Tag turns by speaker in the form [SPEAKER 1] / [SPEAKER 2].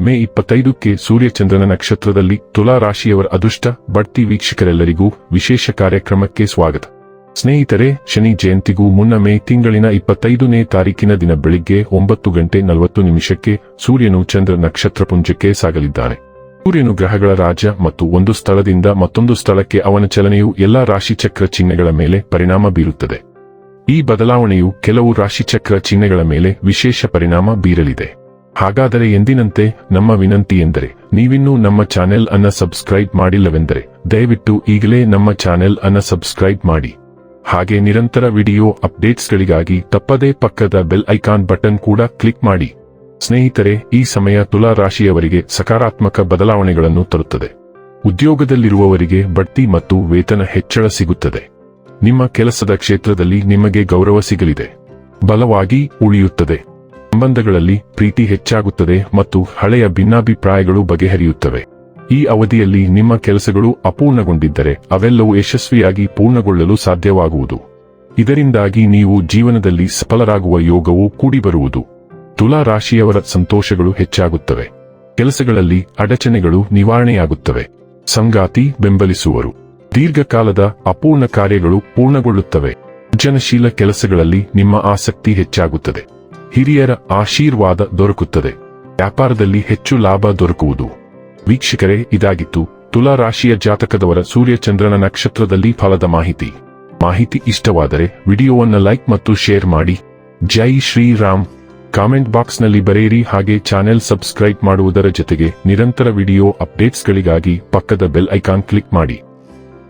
[SPEAKER 1] ಮೇ ಇಪ್ಪತ್ತೈದಕ್ಕೆ ಸೂರ್ಯಚಂದ್ರನ ನಕ್ಷತ್ರದಲ್ಲಿ ತುಲಾ ರಾಶಿಯವರ ಅದೃಷ್ಟ, ಬಡ್ತಿ ವೀಕ್ಷಕರೆಲ್ಲರಿಗೂ ವಿಶೇಷ ಕಾರ್ಯಕ್ರಮಕ್ಕೆ ಸ್ವಾಗತ. ಸ್ನೇಹಿತರೆ, ಶನಿ ಜಯಂತಿಗೂ ಮುನ್ನ ಮೇ ತಿಂಗಳಿನ ಇಪ್ಪತ್ತೈದನೇ ತಾರೀಕಿನ ದಿನ ಬೆಳಿಗ್ಗೆ ಒಂಬತ್ತು ಗಂಟೆ ನಲವತ್ತು ನಿಮಿಷಕ್ಕೆ ಸೂರ್ಯನು ಚಂದ್ರ ನಕ್ಷತ್ರಪುಂಜಕ್ಕೆ ಸಾಗಲಿದ್ದಾನೆ. ಸೂರ್ಯನು ಗ್ರಹಗಳ ರಾಜ ಮತ್ತು ಒಂದು ಸ್ಥಳದಿಂದ ಮತ್ತೊಂದು ಸ್ಥಳಕ್ಕೆ ಅವನ ಚಲನೆಯು ಎಲ್ಲಾ ರಾಶಿಚಕ್ರ ಚಿಹ್ನೆಗಳ ಮೇಲೆ ಪರಿಣಾಮ ಬೀರುತ್ತದೆ. ಈ ಬದಲಾವಣೆಯು ಕೆಲವು ರಾಶಿಚಕ್ರ ಚಿಹ್ನೆಗಳ ಮೇಲೆ ವಿಶೇಷ ಪರಿಣಾಮ ಬೀರಲಿದೆ. ಹಾಗಾದರೆ ಎಂದಿನಂತೆ ನಮ್ಮ ವಿನಂತಿ ಎಂದರೆ, ನೀವಿನ್ನೂ ನಮ್ಮ ಚಾನೆಲ್ ಅನ್ನ ಸಬ್ಸ್ಕ್ರೈಬ್ ಮಾಡಿಲ್ಲವೆಂದರೆ, ದಯವಿಟ್ಟು ಈಗಲೇ ನಮ್ಮ ಚಾನೆಲ್ ಅನ್ನ ಸಬ್ಸ್ಕ್ರೈಬ್ ಮಾಡಿ. ಹಾಗೆ ನಿರಂತರ ವಿಡಿಯೋ ಅಪ್ಡೇಟ್ಸ್ಗಳಿಗಾಗಿ ತಪ್ಪದೇ ಪಕ್ಕದ ಬೆಲ್ ಐಕಾನ್ ಬಟನ್ ಕೂಡ ಕ್ಲಿಕ್ ಮಾಡಿ. ಸ್ನೇಹಿತರೆ, ಈ ಸಮಯ ತುಲಾ ರಾಶಿಯವರಿಗೆ ಸಕಾರಾತ್ಮಕ ಬದಲಾವಣೆಗಳನ್ನು ತರುತ್ತದೆ. ಉದ್ಯೋಗದಲ್ಲಿರುವವರಿಗೆ ಬಡ್ತಿ ಮತ್ತು ವೇತನ ಹೆಚ್ಚಳ ಸಿಗುತ್ತದೆ. ನಿಮ್ಮ ಕೆಲಸದ ಕ್ಷೇತ್ರದಲ್ಲಿ ನಿಮಗೆ ಗೌರವ ಸಿಗಲಿದೆ. ಬಲವಾಗಿ ಉಳಿಯುತ್ತದೆ. ಸಂಬಂಧಗಳಲ್ಲಿ ಪ್ರೀತಿ ಹೆಚ್ಚಾಗುತ್ತದೆ ಮತ್ತು ಹಳೆಯ ಭಿನ್ನಾಭಿಪ್ರಾಯಗಳು ಬಗೆಹರಿಯುತ್ತವೆ. ಈ ಅವಧಿಯಲ್ಲಿ ನಿಮ್ಮ ಕೆಲಸಗಳು ಅಪೂರ್ಣಗೊಂಡಿದ್ದರೆ ಅವೆಲ್ಲವೂ ಯಶಸ್ವಿಯಾಗಿ ಪೂರ್ಣಗೊಳ್ಳಲು ಸಾಧ್ಯವಾಗುವುದು. ಇದರಿಂದಾಗಿ ನೀವು ಜೀವನದಲ್ಲಿ ಸಫಲರಾಗುವ ಯೋಗವು ಕೂಡಿಬರುವುದು. ತುಲಾ ರಾಶಿಯವರ ಸಂತೋಷಗಳು ಹೆಚ್ಚಾಗುತ್ತವೆ. ಕೆಲಸಗಳಲ್ಲಿ ಅಡಚಣೆಗಳು ನಿವಾರಣೆಯಾಗುತ್ತವೆ. ಸಂಗಾತಿ ಬೆಂಬಲಿಸುವರು. ದೀರ್ಘಕಾಲದ ಅಪೂರ್ಣ ಕಾರ್ಯಗಳು ಪೂರ್ಣಗೊಳ್ಳುತ್ತವೆ. ಸೃಜನಶೀಲ ಕೆಲಸಗಳಲ್ಲಿ ನಿಮ್ಮ ಆಸಕ್ತಿ ಹೆಚ್ಚಾಗುತ್ತದೆ. ಹಿರಿಯರ ಆಶೀರ್ವಾದ ದೊರಕುತ್ತದೆ. ವ್ಯಾಪಾರದಲ್ಲಿ ಹೆಚ್ಚು ಲಾಭ ದೊರಕುವುದು. ವೀಕ್ಷಕರೇ, ಇದಾಗಿತ್ತು ತುಲಾ ರಾಶಿಯ ಜಾತಕದವರ ಸೂರ್ಯಚಂದ್ರನ ನಕ್ಷತ್ರದಲ್ಲಿ ಫಲದ ಮಾಹಿತಿ. ಮಾಹಿತಿ ಇಷ್ಟವಾದರೆ ವಿಡಿಯೋವನ್ನು ಲೈಕ್ ಮತ್ತು ಶೇರ್ ಮಾಡಿ. ಜೈ ಶ್ರೀರಾಮ್. ಕಾಮೆಂಟ್ ಬಾಕ್ಸ್ನಲ್ಲಿ ಬರೆಯಿರಿ ಹಾಗೆ ಚಾನೆಲ್ ಸಬ್ಸ್ಕ್ರೈಬ್ ಮಾಡುವುದರ ಜೊತೆಗೆ ನಿರಂತರ ವಿಡಿಯೋ ಅಪ್ಡೇಟ್ಸ್ಗಳಿಗಾಗಿ ಪಕ್ಕದ ಬೆಲ್ ಐಕಾನ್ ಕ್ಲಿಕ್ ಮಾಡಿ.